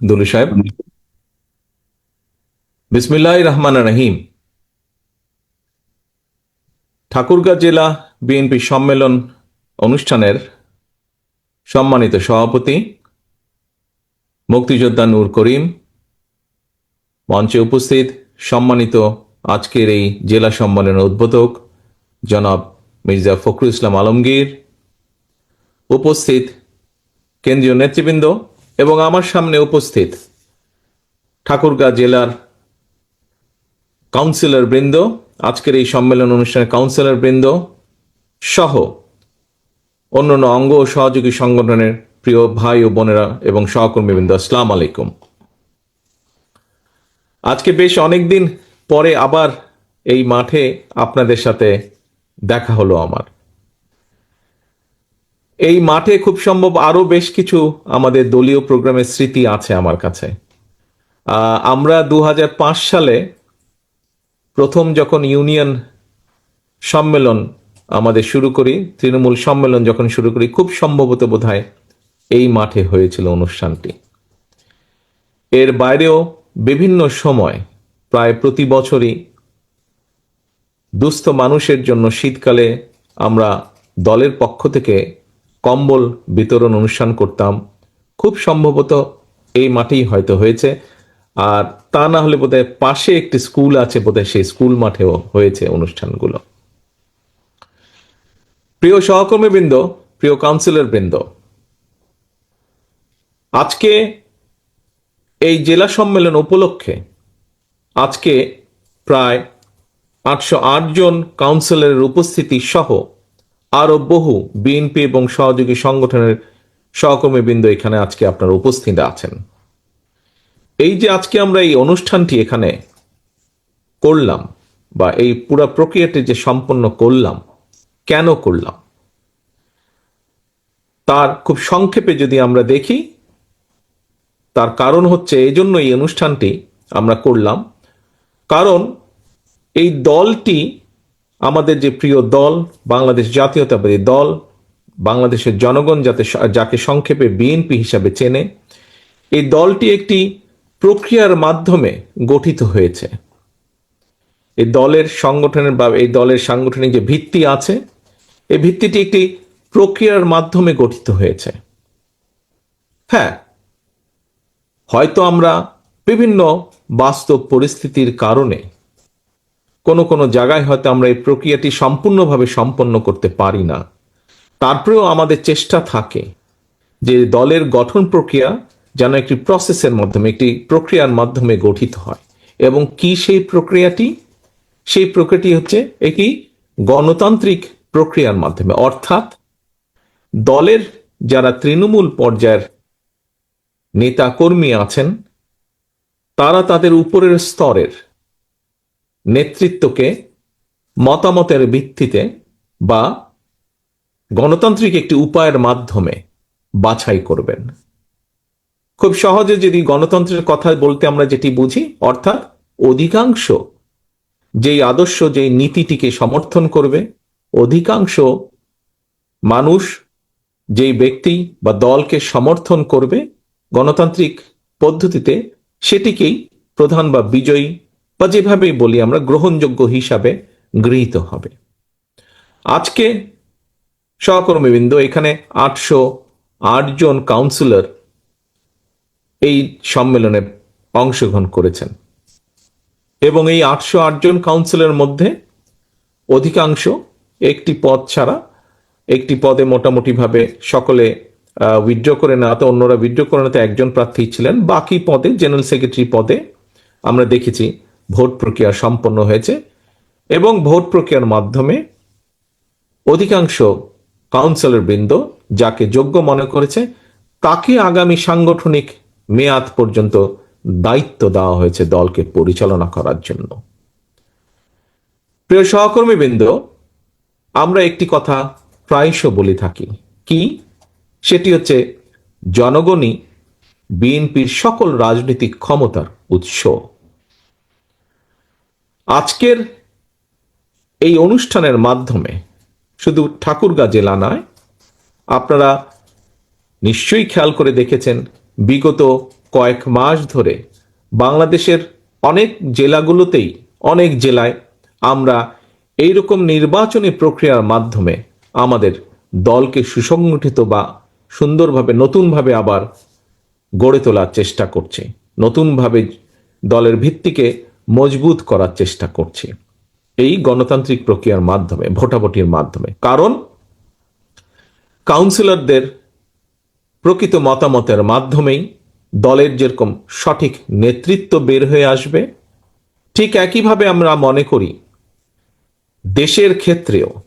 দুলু সাহেব। বিসমিল্লাহ রহমান রহিম। ঠাকুরগাঁ জেলা বিএনপি সম্মেলন অনুষ্ঠানের সম্মানিত সভাপতি মুক্তিযোদ্ধা নূর করিম, মঞ্চে উপস্থিত সম্মানিত আজকের এই জেলা সম্মেলনের উদ্বোধক জনাব মির্জা ফখরুল ইসলাম আলমগীর, উপস্থিত কেন্দ্রীয় নেতৃবৃন্দ এবং আমার সামনে উপস্থিত ঠাকুরগাঁ জেলার কাউন্সিলর বৃন্দ, আজকের এই সম্মেলন অনুষ্ঠানে কাউন্সিলর বৃন্দ সহ অন্যান্য অঙ্গ ও সহযোগী সংগঠনের প্রিয় ভাই ও বোনেরা এবং সহকর্মীবৃন্দ, আসসালাম আলাইকুম। আজকে বেশ অনেকদিন পরে আবার এই মাঠে আপনাদের সাথে দেখা হলো আমার। এই মাঠে খুব সম্ভব আরও বেশ কিছু আমাদের দলীয় প্রোগ্রামের স্মৃতি আছে আমার কাছে। আমরা দু হাজার পাঁচ সালে প্রথম যখন ইউনিয়ন সম্মেলন আমাদের শুরু করি, তৃণমূল সম্মেলন যখন শুরু করি, খুব সম্ভবত বোধহয় এই মাঠে হয়েছিল অনুষ্ঠানটি। এর বাইরেও বিভিন্ন সময় প্রায় প্রতি বছরই দুস্থ মানুষের জন্য শীতকালে আমরা দলের পক্ষ থেকে কম্বল বিতরণ অনুষ্ঠান করতাম। খুব সম্ভবত এই মাঠেই হয়তো হয়েছে। আর তা না হলে বোধহয় পাশে একটি স্কুল আছে, বোধহয় সেই স্কুল মাঠেও হয়েছে অনুষ্ঠানগুলো। প্রিয় সহকর্মী বৃন্দ প্রিয় কাউন্সিলর বৃন্দ আজকে এই জেলা সম্মেলন উপলক্ষে আজকে প্রায় আটশো আট জন কাউন্সিলরের উপস্থিতি সহ আরও বহু বিএনপি এবং সহযোগী সংগঠনের সহকর্মীবৃন্দ এখানে আজকে আপনারা উপস্থিত আছেন। এই যে আজকে আমরা এই অনুষ্ঠানটি এখানে করলাম বা এই পুরা প্রক্রিয়াটি যে সম্পন্ন করলাম, কেন করলাম? তার খুব সংক্ষেপে যদি আমরা দেখি, তার কারণ হচ্ছে এই জন্য এই অনুষ্ঠানটি আমরা করলাম। কারণ এই দলটি আমাদের যে প্রিয় দল, বাংলাদেশ জাতীয়তাবাদী দল, বাংলাদেশের জনগণ যাতে যাকে সংক্ষেপে বিএনপি হিসাবে চেনে, এই দলটি একটি প্রক্রিয়ার মাধ্যমে গঠিত হয়েছে। এই দলের সংগঠনের বা এই দলের সাংগঠনিক যে ভিত্তি আছে, এই ভিত্তিটি একটি প্রক্রিয়ার মাধ্যমে গঠিত হয়েছে। হ্যাঁ হয়তো আমরা বিভিন্ন বাস্তব পরিস্থিতির কারণে কোনো কোনো জায়গায় হয়তো আমরা এই প্রক্রিয়াটি সম্পূর্ণভাবে সম্পন্ন করতে পারি না। তারপরেও আমাদের চেষ্টা থাকে যে দলের গঠন প্রক্রিয়া যেন একটি প্রসেসের মাধ্যমে, একটি প্রক্রিয়ার মাধ্যমে গঠিত হয় এবং কি সেই প্রক্রিয়াটি? সেই প্রক্রিয়াটি হচ্ছে একটি গণতান্ত্রিক প্রক্রিয়ার মাধ্যমে। অর্থাৎ দলের যারা তৃণমূল পর্যায়ের নেতা কর্মী আছেন, তারা তাদের উপরের স্তরের নেতৃত্বকে মতামতের ভিত্তিতে বা গণতান্ত্রিক একটি উপায়ের মাধ্যমে বাছাই করবেন। খুব সহজে যদি গণতন্ত্রের কথা বলতে আমরা যেটি বুঝি, অর্থাৎ অধিকাংশ যেই আদর্শ, যেই নীতিটিকে সমর্থন করবে, অধিকাংশ মানুষ যেই ব্যক্তি বা দলকে সমর্থন করবে গণতান্ত্রিক পদ্ধতিতে, সেটিকেই প্রধান বা বিজয়ী বা যেভাবেই বলি আমরা, গ্রহণযোগ্য হিসাবে গৃহীত হবে। আজকে সহকর্মীবৃন্দ, এখানে আটশো আট জন কাউন্সিলর এই সম্মেলনে অংশগ্রহণ করেছেন। এবং এই আটশো জন কাউন্সিলর মধ্যে অধিকাংশ একটি পদ ছাড়া, একটি পদে মোটামুটিভাবে সকলে উইথড্র করে নেওয়াতে, অন্যরা উইথড্র করে নেওয়াতে একজন প্রার্থী ছিলেন। বাকি পদে জেনারেল সেক্রেটারি পদে আমরা দেখেছি ভোট প্রক্রিয়া সম্পন্ন হয়েছে এবং ভোট প্রক্রিয়ার মাধ্যমে অধিকাংশ কাউন্সিলর বৃন্দ যাকে যোগ্য মনে করেছে, তাকে আগামী সাংগঠনিক মেয়াদ পর্যন্ত দায়িত্ব দেওয়া হয়েছে দলকে পরিচালনা করার জন্য। প্রিয় সহকর্মী বৃন্দ আমরা একটি কথা প্রায়শ বলে থাকি। কি? সেটি হচ্ছে জনগণই বিএনপির সকল রাজনৈতিক ক্ষমতার উৎস। আজকের এই অনুষ্ঠানের মাধ্যমে শুধু ঠাকুরগাঁ জেলা নয়, আপনারা নিশ্চয়ই খেয়াল করে দেখেছেন, বিগত কয়েক মাস ধরে বাংলাদেশের অনেক জেলাগুলোতেই, অনেক জেলায় আমরা এইরকম নির্বাচনী প্রক্রিয়ার মাধ্যমে আমাদের দলকে সুসংগঠিত বা সুন্দরভাবে, নতুনভাবে আবার গড়ে তোলার চেষ্টা করছি। নতুনভাবে দলের ভিত্তিকে মজবুত করার চেষ্টা করছি। এই গণতান্ত্রিক প্রক্রিয়ার মাধ্যমে, ভোটাভুটির মাধ্যমে। কারণ, কাউন্সিলরদের প্রকৃত মতামতের মাধ্যমেই দলের যেরকম সঠিক নেতৃত্ব বের হয়ে আসবে, ঠিক একইভাবে আমরা মনে করি, দেশের ক্ষেত্রেও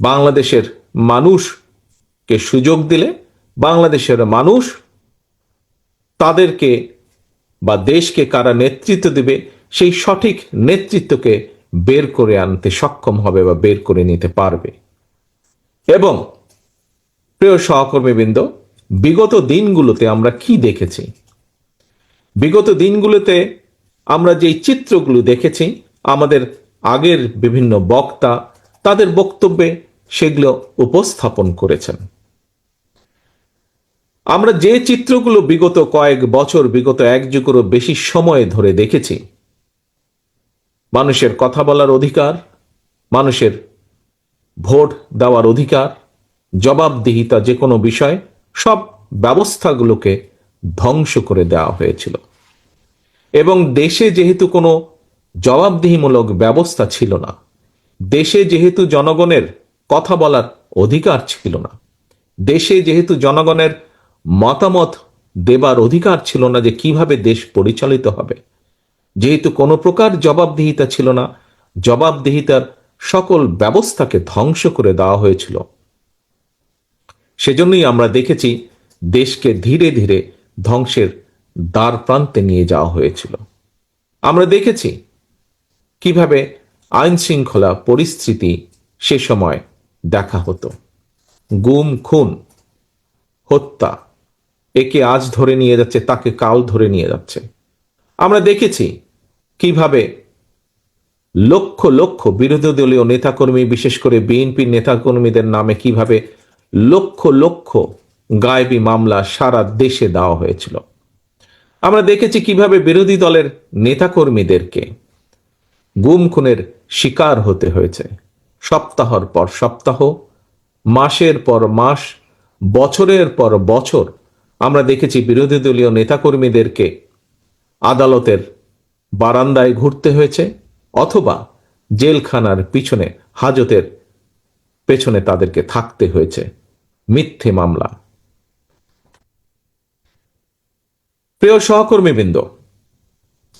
বাংলাদেশের মানুষকে সুযোগ দিলে বাংলাদেশের মানুষ তাদেরকে বা দেশকে কারা নেতৃত্ব দেবে, সেই সঠিক নেতৃত্বকে বের করে আনতে সক্ষম হবে বা বের করে নিতে পারবে। এবং প্রিয় সহকর্মীবৃন্দ, বিগত দিনগুলোতে আমরা কি দেখেছি? বিগত দিনগুলোতে আমরা যেই চিত্রগুলো দেখেছি, আমাদের আগের বিভিন্ন বক্তা তাদের বক্তব্যে সেগুলো উপস্থাপন করেছেন। আমরা যে চিত্রগুলো বিগত কয়েক বছর, বিগত এক যুগেরও বেশি সময় ধরে দেখেছি। মানুষের কথা বলার অধিকার, মানুষের ভোট দেওয়ার অধিকার, জবাবদিহিতা যে কোনো বিষয়, সব ব্যবস্থাগুলোকে ধ্বংস করে দেওয়া হয়েছিল। এবং দেশে যেহেতু কোনো জবাবদিহিমূলক ব্যবস্থা ছিল না, দেশে যেহেতু জনগণের কথা বলার অধিকার ছিল না, দেশে যেহেতু জনগণের মতামত দেবার অধিকার ছিল না যে কীভাবে দেশ পরিচালিত হবে। যেহেতু কোনো প্রকার জবাবদিহিতা ছিল না, জবাবদিহিতার সকল ব্যবস্থাকে ধ্বংস করে দেওয়া হয়েছিল। সেজন্যই আমরা দেখেছি দেশকে ধীরে ধীরে ধ্বংসের দ্বার প্রান্তে নিয়ে যাওয়া হয়েছিল। আমরা দেখেছি কীভাবে আইন শৃঙ্খলা পরিস্থিতি সে সময় দেখা হতো। গুম, খুন, হত্যা একে আজ ধরে নিয়ে যাচ্ছে, তাকে কাল ধরে নিয়ে যাচ্ছে। আমরা দেখেছি কীভাবে লক্ষ লক্ষ বিরোধী দলীয় নেতাকর্মী, বিশেষ করে বিএনপির নেতাকর্মীদের নামে কীভাবে লক্ষ লক্ষ গায়েবী মামলা সারা দেশে দেওয়া হয়েছিল। আমরা দেখেছি কীভাবে বিরোধী দলের নেতাকর্মীদেরকে গুম খুনের শিকার হতে হয়েছে। সপ্তাহর পর সপ্তাহ, মাসের পর মাস, বছরের পর বছর আমরা দেখেছি বিরোধী দলীয় নেতাকর্মীদেরকে আদালতের বারান্দায় ঘুরতে হয়েছে অথবা জেলখানার পিছনে, হাজতের পেছনে তাদেরকে থাকতে হয়েছে। মিথ্যে মামলা। প্রিয় সহকর্মীবৃন্দ,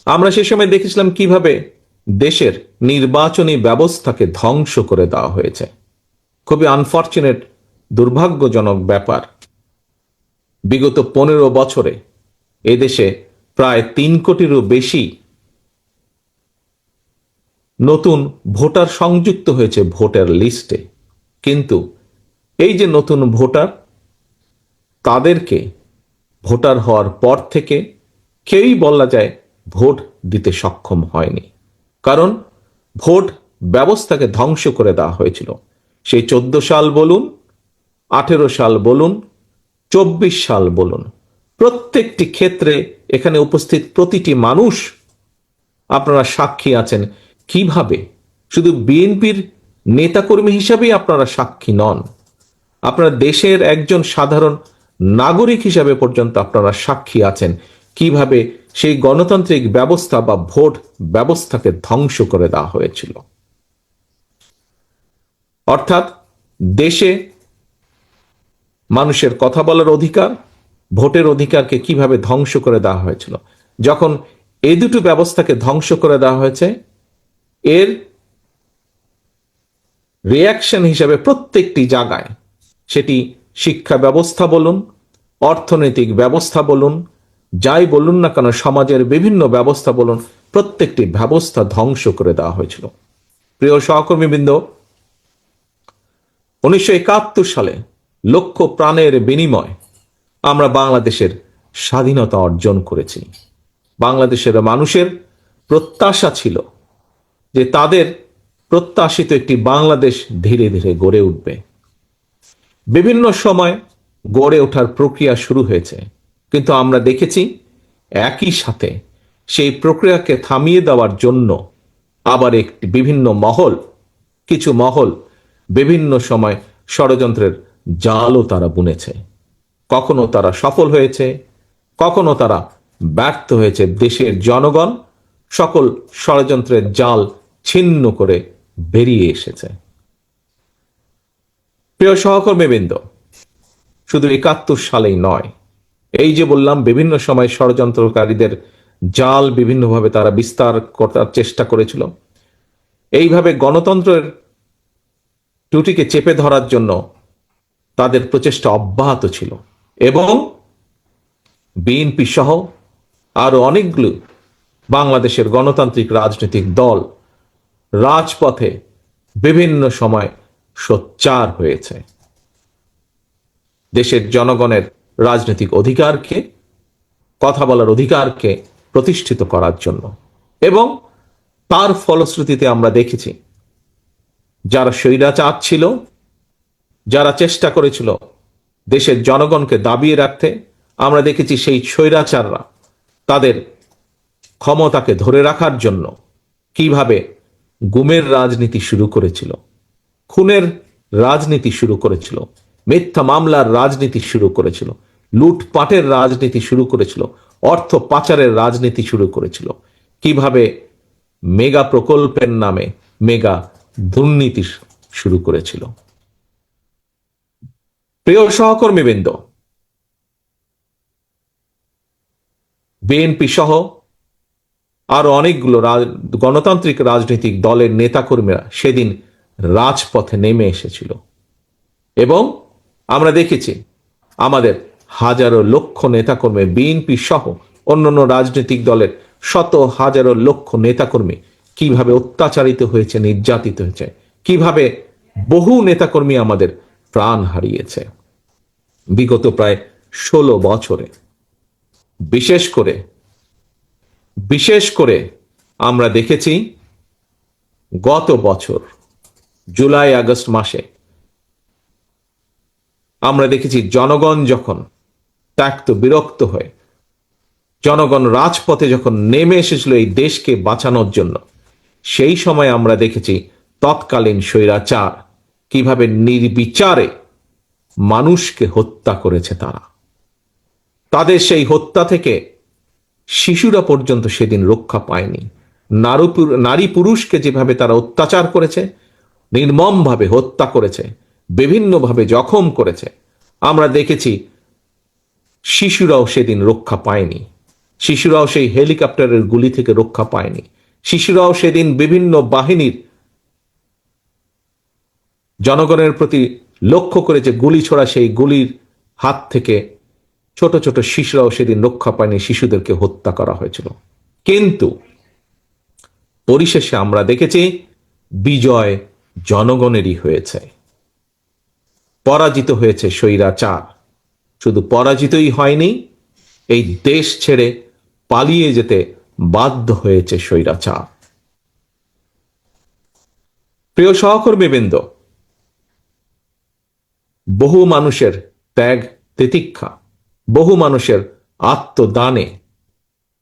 আমরা সে সময় দেখেছিলাম কীভাবে দেশের নির্বাচনী ব্যবস্থাকে ধ্বংস করে দেওয়া হয়েছে। খুবই আনফর্চুনেট দুর্ভাগ্যজনক ব্যাপার। বিগত পনেরো বছরে এদেশে প্রায় তিন কোটিরও বেশি নতুন ভোটার সংযুক্ত হয়েছে ভোটার লিস্টে। কিন্তু এই যে নতুন ভোটার, তাদেরকে ভোটার হওয়ার পর থেকে কেউই বলা যায় ভোট দিতে সক্ষম হয়নি। কারণ ভোট ব্যবস্থাকে ধ্বংস করে দেওয়া হয়েছিল। সেই চোদ্দ সাল বলুন, আঠেরো সাল বলুন চব্বিশ সাল বলুন। প্রত্যেকটি ক্ষেত্রে এখানে উপস্থিত প্রতিটি মানুষ আপনারা সাক্ষী আছেন। কীভাবে? শুধু বিএনপির নেতাকর্মী হিসাবেই আপনারা সাক্ষী নন। আপনারা দেশের একজন সাধারণ নাগরিক হিসাবে পর্যন্ত আপনারা সাক্ষী আছেন। কীভাবে সেই গণতান্ত্রিক ব্যবস্থা বা ভোট ব্যবস্থাকে ধ্বংস করে দেওয়া হয়েছিল। অর্থাৎ দেশে মানুষের কথা বলার অধিকার, ভোটের অধিকারকে কীভাবে ধ্বংস করে দেওয়া হয়েছিল। যখন এই দুটো ব্যবস্থাকে ধ্বংস করে দেওয়া হয়েছে, এর রিয়াকশন হিসেবে প্রত্যেকটি জায়গায় সেটি শিক্ষা ব্যবস্থা বলুন, অর্থনৈতিক ব্যবস্থা বলুন, যাই বলুন না কেন সমাজের বিভিন্ন ব্যবস্থা বলুন, প্রত্যেকটি ব্যবস্থা ধ্বংস করে দেওয়া হয়েছিল। প্রিয় সহকর্মীবৃন্দ, উনিশশো একাত্তর সালে লক্ষ প্রাণের বিনিময় আমরা বাংলাদেশের স্বাধীনতা অর্জন করেছি। বাংলাদেশের মানুষের প্রত্যাশা ছিল যে তাদের প্রত্যাশিত একটি বাংলাদেশ ধীরে ধীরে গড়ে উঠবে। বিভিন্ন সময় গড়ে ওঠার প্রক্রিয়া শুরু হয়েছে, কিন্তু আমরা দেখেছি একই সাথে সেই প্রক্রিয়াকে থামিয়ে দেওয়ার জন্য আবার একটি বিভিন্ন মহল, কিছু মহল বিভিন্ন সময় ষড়যন্ত্রের জালও তারা বুনেছে। কখনো তারা সফল হয়েছে, কখনো তারা ব্যর্থ হয়েছে দেশের জনগণ, সকল ষড়যন্ত্রের জাল ছিন্ন করে বেরিয়ে এসেছে। প্রিয় সহকর্মীবৃন্দ, শুধু একাত্তর সালেই নয়, এই যে বললাম, বিভিন্ন সময় ষড়যন্ত্রকারীদের জাল বিভিন্নভাবে তারা বিস্তার করার চেষ্টা করেছিল, এইভাবে গণতন্ত্রের ত্রুটিকে চেপে ধরার জন্য তাদের প্রচেষ্টা অব্যাহত ছিল। এবং বিএনপি সহ আরও অনেকগুলো বাংলাদেশের গণতান্ত্রিক রাজনৈতিক দল রাজপথে বিভিন্ন সময় সোচ্চার হয়েছে। দেশের জনগণের রাজনৈতিক অধিকারকে, কথা বলার অধিকারকে প্রতিষ্ঠিত করার জন্য। এবং তার ফলশ্রুতিতে আমরা দেখেছি, যারা স্বৈরাচার ছিল যারা চেষ্টা করেছিল দেশের জনগণকে দাবিয়ে রাখতে, আমরা দেখেছি সেই স্বৈরাচাররা তাদের ক্ষমতাকে ধরে রাখার জন্য কীভাবে গুমের রাজনীতি শুরু করেছিল, খুনের রাজনীতি শুরু করেছিল, মিথ্যা মামলার রাজনীতি শুরু করেছিল, লুটপাটের রাজনীতি শুরু করেছিল, অর্থ পাচারের রাজনীতি শুরু করেছিল, কীভাবে মেগা প্রকল্পের নামে মেগা দুর্নীতি শুরু করেছিল। প্রিয় সহকর্মীবৃন্দ বিএনপি সহ আরও অনেকগুলো গণতান্ত্রিক রাজনৈতিক দলের নেতাকর্মীরা সেদিন রাজপথে নেমে এসেছিল এবং আমরা দেখেছি আমাদের হাজারো লক্ষ নেতাকর্মী, বিএনপি সহ অন্যান্য রাজনৈতিক দলের শত হাজারো লক্ষ নেতাকর্মী কীভাবে অত্যাচারিত হয়েছে, নির্যাতিত হয়েছে, কীভাবে বহু নেতাকর্মী আমাদের প্রাণ হারিয়েছে। বিগত প্রায় ষোলো বছরে। বিশেষ করে বিশেষ করে আমরা দেখেছি গত বছর, জুলাই, আগস্ট মাসে, আমরা দেখেছি জনগণ যখন ত্যাক্ত বিরক্ত হয়ে, জনগণ রাজপথে যখন নেমে এসেছিল এই দেশকে বাঁচানোর জন্য, সেই সময় আমরা দেখেছি তৎকালীন স্বৈরাচার কীভাবে নির্বিচারে মানুষকে হত্যা করেছে তারা। তাদের সেই হত্যা থেকে শিশুরা পর্যন্ত সেদিন রক্ষা পায়নি। নারী পুরু- নারী পুরুষকে যেভাবে তারা অত্যাচার করেছে, নির্মমভাবে হত্যা করেছে, বিভিন্নভাবে জখম করেছে, আমরা দেখেছি শিশুরাও সেদিন রক্ষা পায়নি। শিশুরাও সেই হেলিকপ্টারের গুলি থেকে রক্ষা পায়নি। শিশুরাও সেদিন বিভিন্ন বাহিনীর জনগণের প্রতি লক্ষ্য করেছে গুলি ছোড়া সেই গুলির হাত থেকে ছোট ছোট শিশুরাও সেদিন রক্ষা পায়নি, শিশুদেরকে হত্যা করা হয়েছিল। কিন্তু পরিশেষে আমরা দেখেছি বিজয় জনগণেরই হয়েছে। পরাজিত হয়েছে স্বৈরাচার শুধু পরাজিতই হয়নি, এই দেশ ছেড়ে পালিয়ে যেতে বাধ্য হয়েছে স্বৈরাচার প্রিয় সহকর্মীবৃন্দ বহু মানুষের ত্যাগ তিতিক্ষা, বহু মানুষের আত্মদানে।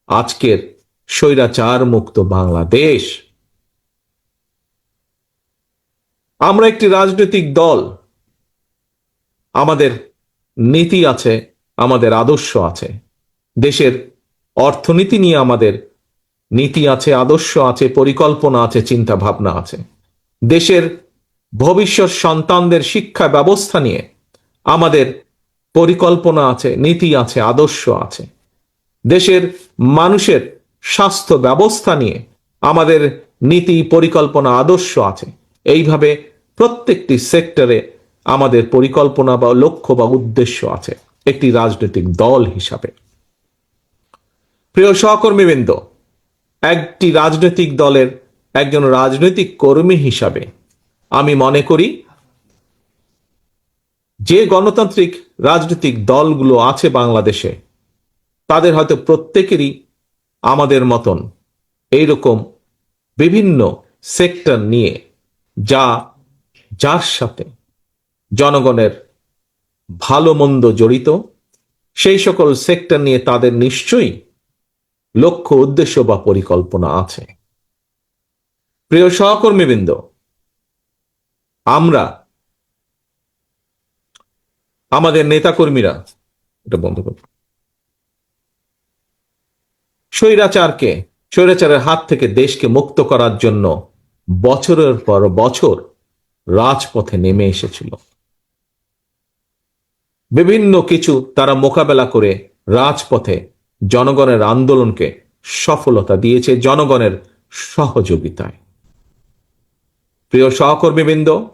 আজকের স্বৈরাচার মুক্ত বাংলাদেশ। আমরা একটি রাজনৈতিক দল। আমাদের নীতি আছে, আমাদের আদর্শ আছে। দেশের অর্থনীতি নিয়ে আমাদের নীতি আছে, আদর্শ আছে, পরিকল্পনা আছে চিন্তা ভাবনা আছে। দেশের ভবিষ্যৎ সন্তানদের শিক্ষা ব্যবস্থা নিয়ে আমাদের পরিকল্পনা আছে, নীতি আছে, আদর্শ আছে। দেশের মানুষের স্বাস্থ্য ব্যবস্থা নিয়ে আমাদের নীতি, পরিকল্পনা, আদর্শ আছে। এইভাবে প্রত্যেকটি সেক্টরে আমাদের পরিকল্পনা বা লক্ষ্য বা উদ্দেশ্য আছে একটি রাজনৈতিক দল হিসাবে। প্রিয় সহকর্মীবৃন্দ, একটি রাজনৈতিক দলের একজন রাজনৈতিক কর্মী হিসাবে আমি মনে করি যে গণতান্ত্রিক রাজনৈতিক দলগুলো আছে বাংলাদেশে, তাদের হয়তো প্রত্যেকেরই আমাদের মতন এইরকম বিভিন্ন সেক্টর নিয়ে যা যার সাথে জনগণের ভালো মন্দ জড়িত, সেই সকল সেক্টর নিয়ে তাদের নিশ্চয়ই লক্ষ্য, উদ্দেশ্য বা পরিকল্পনা আছে। প্রিয় সহকর্মীবৃন্দ আমরা, আমাদের নেতাকর্মীরা, এটা বন্ধ করব স্বৈরাচারকে, স্বৈরাচারের হাত থেকে দেশকে মুক্ত করার জন্য বছরের পর বছর রাজপথে নেমে এসেছিল। বিভিন্ন কিছু তারা মোকাবেলা করে রাজপথে জনগণের আন্দোলনকে সফলতা দিয়েছে, জনগণের সহযোগিতায়। প্রিয় সহকর্মীবৃন্দ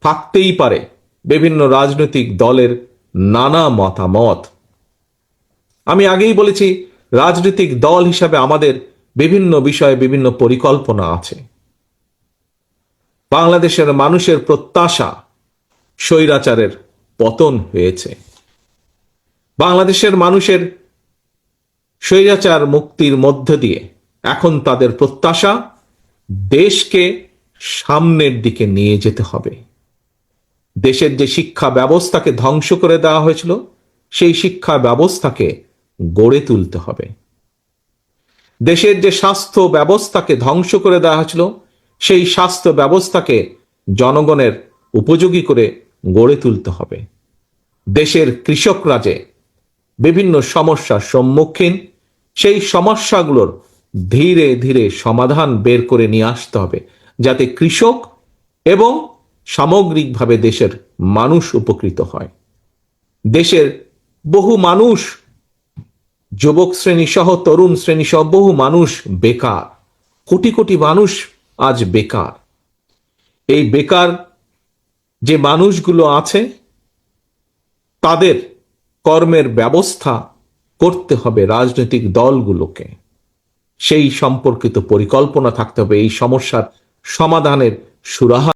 থাকতেই পারে বিভিন্ন রাজনৈতিক দলের নানা মতামত। আমি আগেই বলেছি, রাজনৈতিক দল হিসাবে আমাদের বিভিন্ন বিষয়ে বিভিন্ন পরিকল্পনা আছে। বাংলাদেশের মানুষের প্রত্যাশা স্বৈরাচারের পতন হয়েছে। বাংলাদেশের মানুষের স্বৈরাচার মুক্তির মধ্য দিয়ে এখন তাদের প্রত্যাশা দেশকে সামনের দিকে নিয়ে যেতে হবে। দেশের যে শিক্ষা ব্যবস্থাকে ধ্বংস করে দেওয়া হয়েছিল, সেই শিক্ষা ব্যবস্থাকে গড়ে তুলতে হবে। দেশের যে স্বাস্থ্য ব্যবস্থাকে ধ্বংস করে দেওয়া হয়েছিল, সেই স্বাস্থ্য ব্যবস্থাকে জনগণের উপযোগী করে গড়ে তুলতে হবে। দেশের কৃষকরা যে বিভিন্ন সমস্যার সম্মুখীন, সেই সমস্যাগুলোর ধীরে ধীরে সমাধান বের করে নিয়ে আসতে হবে, যাতে কৃষক এবং সামগ্রিকভাবে দেশের মানুষ উপকৃত হয়। দেশের বহু মানুষ, যুবক শ্রেণি সহ তরুণ শ্রেণি সহ বহু মানুষ বেকার। কোটি কোটি মানুষ আজ বেকার। এই বেকার যে মানুষগুলো আছে, তাদের কর্মের ব্যবস্থা করতে হবে রাজনৈতিক দলগুলোকে। সেই সম্পর্কিত পরিকল্পনা থাকতে হবে, এই সমস্যার সমাধানের সুরাহা